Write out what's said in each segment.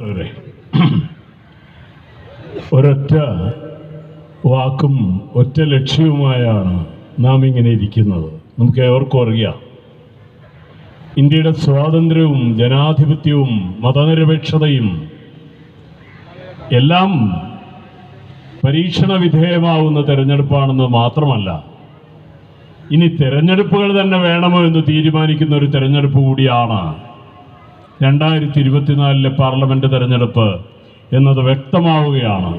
ഒരൊറ്റ വാക്കും ഒറ്റ ലക്ഷ്യവുമായാണ് നാം ഇങ്ങനെ ഇരിക്കുന്നത്. നമുക്ക് ഏവർക്കും അറിയാം. ഇന്ത്യയുടെ സ്വാതന്ത്ര്യവും ജനാധിപത്യവും മതനിരപേക്ഷതയും എല്ലാം പരീക്ഷണ വിധേയമാവുന്ന തെരഞ്ഞെടുപ്പാണെന്ന് മാത്രമല്ല ഇനി തെരഞ്ഞെടുപ്പുകൾ തന്നെ വേണമോ എന്ന് തീരുമാനിക്കുന്ന ഒരു തെരഞ്ഞെടുപ്പ് കൂടിയാണ് രണ്ടായിരത്തി ഇരുപത്തിനാലിലെ പാർലമെന്റ് തെരഞ്ഞെടുപ്പ് എന്നത് വ്യക്തമാവുകയാണ്.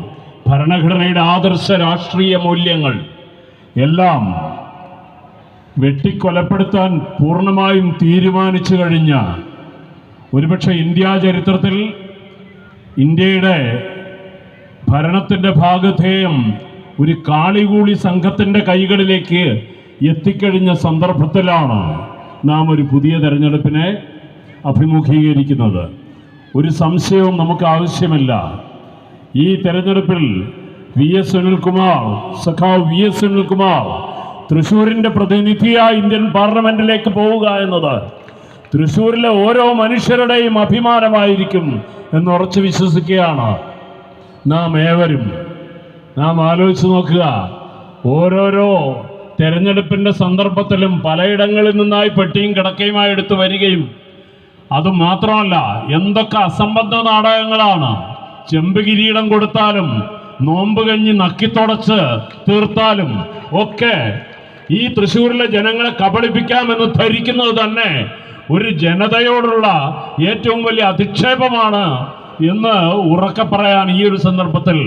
ഭരണഘടനയുടെ ആദർശ രാഷ്ട്രീയ മൂല്യങ്ങൾ എല്ലാം വെട്ടിക്കൊലപ്പെടുത്താൻ പൂർണമായും തീരുമാനിച്ചു കഴിഞ്ഞ ഒരുപക്ഷെ ഇന്ത്യ ചരിത്രത്തിൽ ഇന്ത്യയുടെ ഭരണത്തിന്റെ ഭാഗധേയം ഒരു കാളികൂളി സംഘത്തിന്റെ കൈകളിലേക്ക് എത്തിക്കഴിഞ്ഞ സന്ദർഭത്തിലാണ് നാം ഒരു പുതിയ തെരഞ്ഞെടുപ്പിനെ അഭിമുഖീകരിക്കുന്നത്. ഒരു സംശയവും നമുക്ക് ആവശ്യമില്ല. ഈ തെരഞ്ഞെടുപ്പിൽ വി എസ് സുനിൽകുമാർ സഖാവ് വി എസ് സുനിൽകുമാർ തൃശ്ശൂരിന്റെ പ്രതിനിധിയായി ഇന്ത്യൻ പാർലമെന്റിലേക്ക് പോവുക എന്നത് തൃശ്ശൂരിലെ ഓരോ മനുഷ്യരുടെയും അഭിമാനമായിരിക്കും എന്ന് ഉറച്ചു വിശ്വസിക്കുകയാണ്. നാം ഏവരും നാം ആലോചിച്ച് നോക്കുക. ഓരോരോ തെരഞ്ഞെടുപ്പിന്റെ സന്ദർഭത്തിലും പലയിടങ്ങളിൽ നിന്നായി പെട്ടിയും കിടക്കയുമായി എടുത്തു വരികയും അത് മാത്രമല്ല എന്തൊക്കെ അസംബന്ധ നാടകങ്ങളാണ്. ചെമ്പ് കിരീടം കൊടുത്താലും നോമ്പ് കഞ്ഞി നക്കിത്തുടച്ച് തീർത്താലും ഒക്കെ ഈ തൃശ്ശൂരിലെ ജനങ്ങളെ കബളിപ്പിക്കാമെന്ന് ധരിക്കുന്നത് തന്നെ ഒരു ജനതയോടുള്ള ഏറ്റവും വലിയ അധിക്ഷേപമാണ് എന്ന് ഉറക്കെ പറയാൻ ഈ ഒരു സന്ദർഭത്തിൽ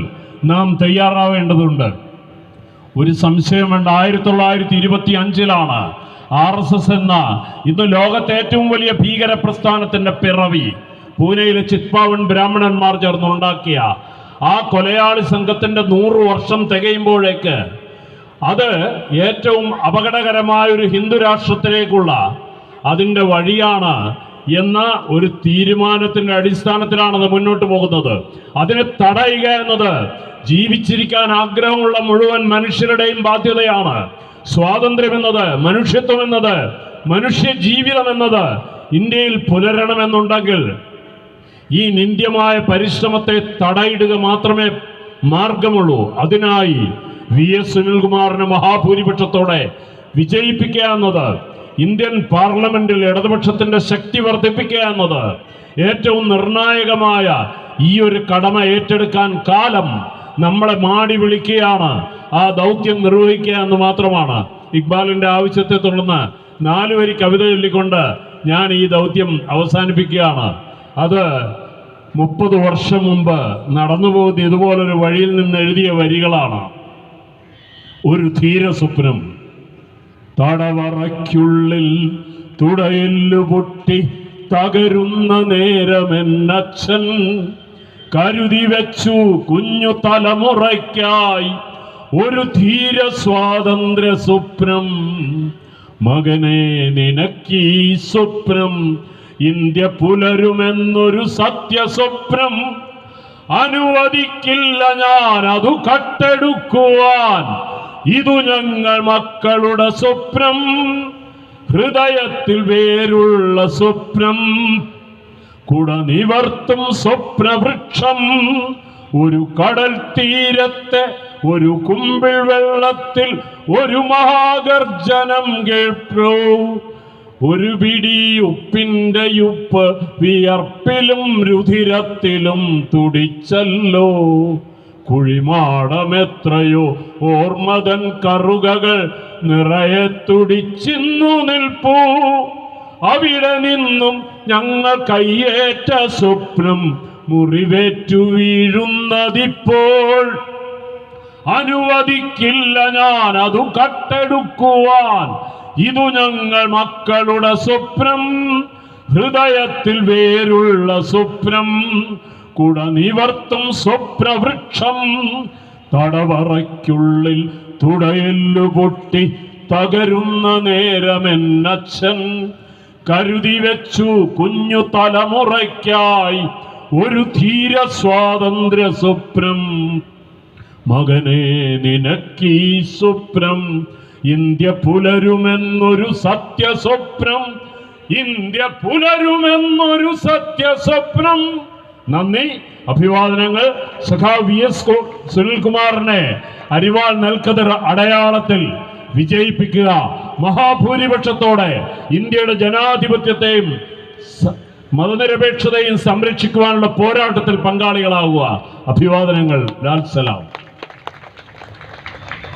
നാം തയ്യാറാവേണ്ടതുണ്ട്. ഒരു സംശയം വേണ്ട ആയിരത്തി തൊള്ളായിരത്തി ഇരുപത്തി അഞ്ചിലാണ് ആർ എസ് എസ് എന്ന ഇന്ന് ലോകത്തെ ഏറ്റവും വലിയ ഭീകര പ്രസ്ഥാനത്തിന്റെ പിറവി പൂനെയിലെ ചിത്പാവൻ ബ്രാഹ്മണന്മാർ ചേർന്നുണ്ടാക്കിയ ആ കൊലയാളി സംഘത്തിന്റെ നൂറ് വർഷം തികയുമ്പോഴേക്ക് അത് ഏറ്റവും അപകടകരമായ ഒരു ഹിന്ദു രാഷ്ട്രത്തിലേക്കുള്ള അതിന്റെ വഴിയാണ് എന്ന ഒരു തീരുമാനത്തിന്റെ അടിസ്ഥാനത്തിലാണ് അത് മുന്നോട്ട് പോകുന്നത്. അതിനെ തടയുക എന്നത് ജീവിച്ചിരിക്കാൻ ആഗ്രഹമുള്ള മുഴുവൻ മനുഷ്യരുടെയും ബാധ്യതയാണ്. സ്വാതന്ത്ര്യം എന്നത് മനുഷ്യത്വം എന്നത് മനുഷ്യ ജീവിതം എന്നത് ഇന്ത്യയിൽ പുലരണമെന്നുണ്ടെങ്കിൽ ഈ നിന്ദ്യമായ പരിശ്രമത്തെ തടയിടുക മാത്രമേ മാർഗമുള്ളൂ. അതിനായി വി എസ് സുനിൽകുമാറിനെ മഹാഭൂരിപക്ഷത്തോടെ വിജയിപ്പിക്കുക എന്നത് ഇന്ത്യൻ പാർലമെന്റിൽ ഇടതുപക്ഷത്തിന്റെ ശക്തി വർദ്ധിപ്പിക്കുക എന്നത് ഏറ്റവും നിർണായകമായ ഈ ഒരു കടമ ഏറ്റെടുക്കാൻ കാലം നമ്മളെ മാടി വിളിക്കുകയാണ്. ആ ദൗത്യം നിർവഹിക്കുക എന്ന് മാത്രമാണ്. ഇക്ബാലിന്റെ ആവശ്യത്തെ തുടർന്ന് നാലു വരി കവിത ചൊല്ലിക്കൊണ്ട് ഞാൻ ഈ ദൗത്യം അവസാനിപ്പിക്കുകയാണ്. അത് മുപ്പത് വർഷം മുമ്പ് നടന്നു പോകുന്ന ഇതുപോലൊരു വഴിയിൽ നിന്ന് എഴുതിയ വരികളാണ്. ഒരു ധീര സ്വപ്നം. തടവറയ്ക്കുള്ളിൽ തുടയില്ലു പൊട്ടി തകരുന്ന നേരമെന്നച്ഛൻ കരുതി വെച്ചു കുഞ്ഞു തലമുറയ്ക്കായി ഒരു ധീര സ്വാതന്ത്ര്യ സ്വപ്നം. മകനെ നിനക്കീ സ്വപ്നം ഇന്ത്യ പുലരുമെന്നൊരു സത്യസ്വപ്നം. അനുവദിക്കില്ല ഞാൻ അതു കട്ടെടുക്കുവാൻ. ഇതു ഞങ്ങൾ മക്കളുടെ സ്വപ്നം. ഹൃദയത്തിൽ വേരുള്ള സ്വപ്നം. കുട നിവർത്തും സ്വപ്നവൃക്ഷം. ഒരു കടൽ തീരത്തെ ഒരു കുമ്പിൾ വെള്ളത്തിൽ ഒരു മഹാഗർജനം കേൾപ്പോ. ഒരു പിടി ഉപ്പിന്റെ ഉപ്പ് വിയർപ്പിലും രുധിരത്തിലും തുടിച്ചല്ലോ. കുഴിമാടമെത്രയോ ഓർമ്മതൻ കറുകകൾ നിറയെ തുടിച്ചിന്നു നിൽപ്പൂ. അവിടെ നിന്നും ഞങ്ങൾ കയ്യേറ്റ സ്വപ്നം മുറിവേറ്റു വീഴുന്നതിപ്പോൾ. അനുവദിക്കില്ല ഞാൻ അതു കട്ടെടുക്കുവാൻ. ഇതു ഞങ്ങൾ മക്കളുടെ സ്വപ്നം ഹൃദയത്തിൽ വേരുള്ള സ്വപ്നം കുട നിവർത്തും സ്വപ്നവൃക്ഷം തടവറയ്ക്കുള്ളിൽ തുടയല്ലു പൊട്ടി തകരുന്ന നേരമെന്നച്ഛൻ കരുതി വെച്ചു കുഞ്ഞു തലമുറയ്ക്കായി ഒരു ധീര സ്വാതന്ത്ര്യ സ്വപ്നം മകനെ നിനക്കീ സ്വപ്നം ഇന്ത്യ പുലരുമെന്നൊരു സത്യ സ്വപ്നം. ഇന്ത്യ പുലരുമെന്നൊരു സത്യ സ്വപ്നം. നന്ദി. അഭിവാദനങ്ങൾ സഖാവ് വി എസ് സുനിൽകുമാറിനെ അരിവാൾ നൽകതർ അടയാളത്തിൽ വിജയിപ്പിക്കുക. മഹാഭൂരിപക്ഷത്തോടെ ഇന്ത്യയുടെ ജനാധിപത്യത്തെയും മതനിരപേക്ഷതയും സംരക്ഷിക്കുവാനുള്ള പോരാട്ടത്തിൽ പങ്കാളികളാവുക. അഭിവാദനങ്ങൾ. ലാൽ സലാം.